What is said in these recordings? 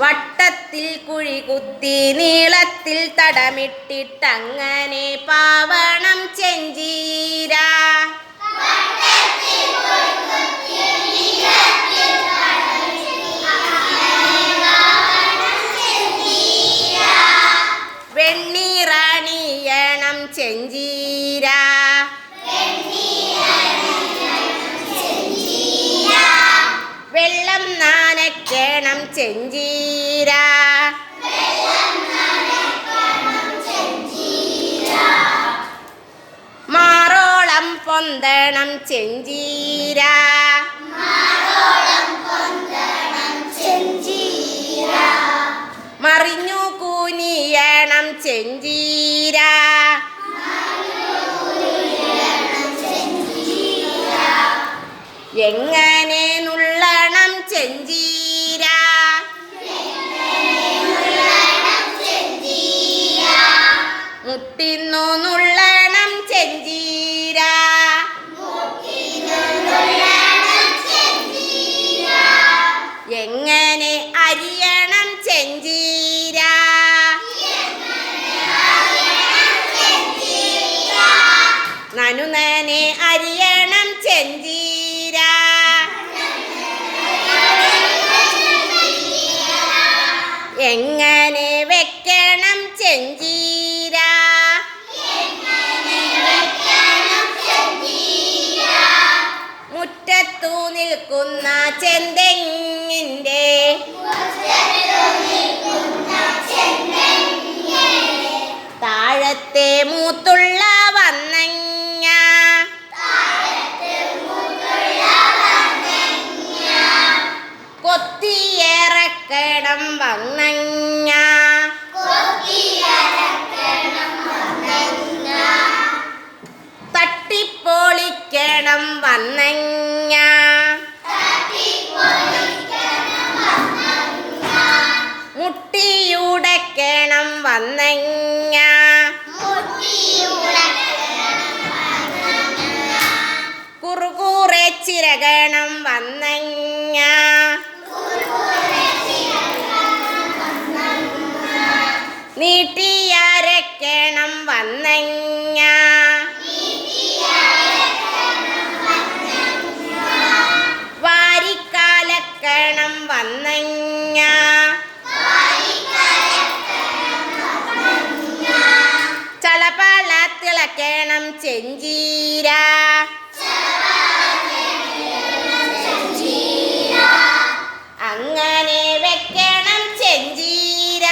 വട്ടത്തിൽ കുഴി കുത്തി നീളത്തിൽ തടമിട്ടിട്ടങ്ങനെ പാവണം ചെഞ്ചീര. വെണ്ണീറണിയണം ചെഞ്ചീര. വെള്ളം നാനക്കണം ചെഞ്ചീര. മാറോളം പൊന്തണം ചെഞ്ചീര. മറിഞ്ഞു കൂനിയണം ചെഞ്ചീര. എങ്ങനെ മുട്ടിന്നു നുള്ളണം ചെഞ്ചീര. എങ്ങനെ അരിയണം ചെഞ്ചീര? നനുനനെ അരിയണം ചെഞ്ചീര. എങ്ങനെ വെക്കണം ചെഞ്ചീര? നിൽക്കുന്ന ചെന്തെങ്ങിന്റെ. താഴത്തെ മൂത്തുള്ള വന്നങ്ങ. കൊത്തിയേറക്കണം വന്നങ്ങ. തട്ടിപ്പൊളിക്കണം വന്നങ്ങ. വന്നങ്ങ? കുറുകൂറെ ചിരകണം വന്നങ്ങ നീട്ടിയരക്കണം വന്നങ്ങ? ചെഞ്ചീര. അങ്ങനെ വെക്കണം ചെഞ്ചീര.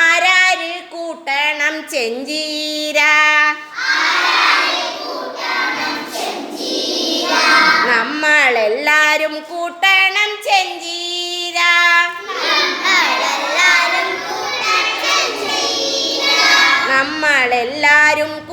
ആരാര് കൂട്ടണം ചെഞ്ചീര? നമ്മളെല്ലാരും കൂട്ടണം ചെഞ്ചീര. ചെഞ്ചീര